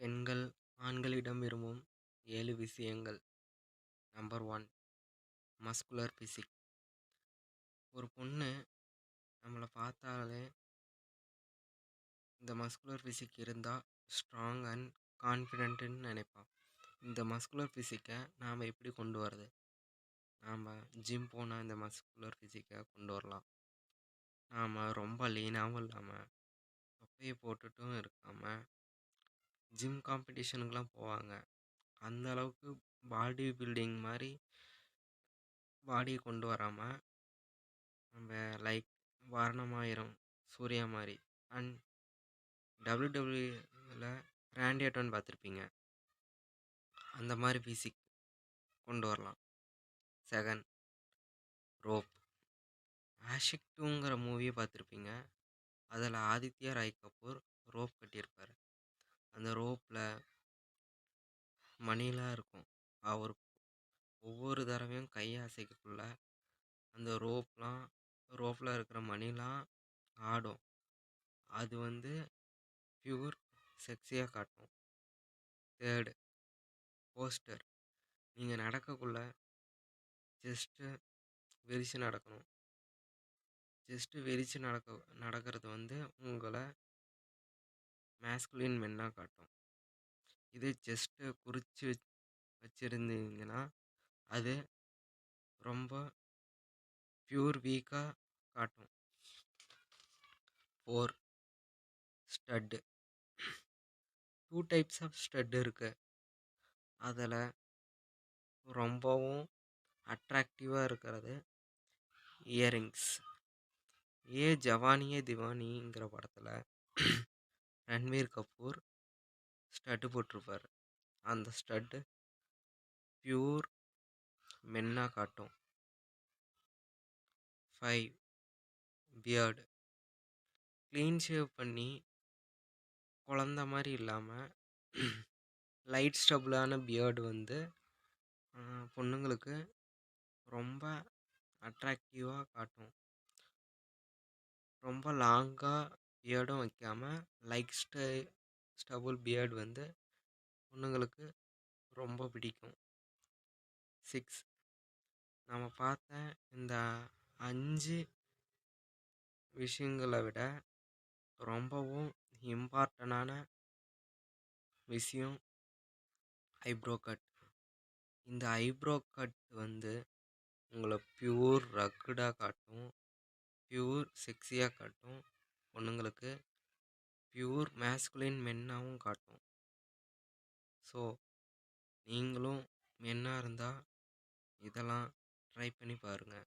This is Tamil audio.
பெண்கள் ஆண்களிடம் விரும்பும் ஏழு விஷயங்கள். நம்பர் ஒன் மஸ்குலர் ஃபிசிக் ஒரு பொண்ணு நம்மளை பார்த்தாலே இந்த மஸ்குலர் ஃபிசிக் இருந்தால் ஸ்ட்ராங் அண்ட் கான்ஃபிடென்ட்டுன்னு நினைப்பான் இந்த மஸ்குலர் ஃபிசிக்கை நாம் எப்படி கொண்டு வரது நாம் ஜிம் போனால் இந்த மஸ்குலர் ஃபிசிக்கை கொண்டு வரலாம். நாம் ரொம்ப லீனாகவும் இல்லாமல் தொப்பையை போட்டுட்டும் இருக்காமல் ஜிம் காம்படிஷனுக்குலாம் போவாங்க. அந்த அளவுக்கு பாடி பில்டிங் மாதிரி பாடியை கொண்டு வராமல் நம்ம லைக் வாரணமாயிரம் சூர்யா மாதிரி அண்ட் டபிள்யூ டபிள்யூவில் ரேண்டி பார்த்துருப்பீங்க. அந்த மாதிரி ஃபிசிக் கொண்டு வரலாம். செகண்ட் ரோப் ஆஷிக் டூங்கிற மூவியை பார்த்துருப்பீங்க. அதில் ஆதித்யா ராய் கபூர் அந்த ரோப்பில் மணிலாம் இருக்கும். அவர் ஒவ்வொரு தடவையும் கையை அசைக்கக்குள்ள அந்த ரோப்லாம் ரோப்பில் இருக்கிற மணிலாம் ஆடும். அது வந்து பியூர் செக்ஸியாக காட்டும். Third poster. நீங்கள் நடக்கக்குள்ள ஜஸ்ட்டு விரித்து நடக்கணும். ஜஸ்ட்டு விரித்து நடக்க நடக்கிறது வந்து உங்களை மேஸ்குலின் மென்னாக காட்டும். இதே ஜஸ்ட்டு குறித்து வச்சுருந்தீங்கன்னா அது ரொம்ப ப்யூர் வீக்காக காட்டும். Four stud two types of stud இருக்குது அதில் ரொம்பவும் அட்ராக்டிவாக இருக்கிறது இயரிங்ஸ் ஏ ஜவானியே திவானிங்கிற படத்தில் ரன்வீர் கபூர் ஸ்டட்டு போட்டிருப்பார். அந்த ஸ்டட்டு பியூர் மென்னாக காட்டும். Five beard. க்ளீன் ஷேவ் பண்ணி குழந்த மாதிரி இல்லாமல் லைட் ஸ்டபுளான பியர்டு வந்து பொண்ணுங்களுக்கு ரொம்ப அட்ராக்டிவாக காட்டும். ரொம்ப லாங்காக பியர்டும் வைக்காமல் லைக் ஸ்டை ஸ்டபுள் பியர்டு வந்து பொண்ணுங்களுக்கு ரொம்ப பிடிக்கும். சிக்ஸ் நம்ம பார்த்த இந்த அஞ்சு விஷயங்களை விட ரொம்பவும் இம்பார்ட்டனான விஷயம் ஐப்ரோ கட் இந்த ஐப்ரோ கட் வந்து உங்களை பியூர் ரக்குடாக காட்டும் பியூர் செக்ஸியாக காட்டும். பொண்ணுங்களுக்கு பியூர் மேஸ்குலின் மென்னாகவும் காட்டும். ஸோ நீங்களும் மென்னாக இருந்தால் இதெல்லாம் ட்ரை பண்ணி பாருங்கள்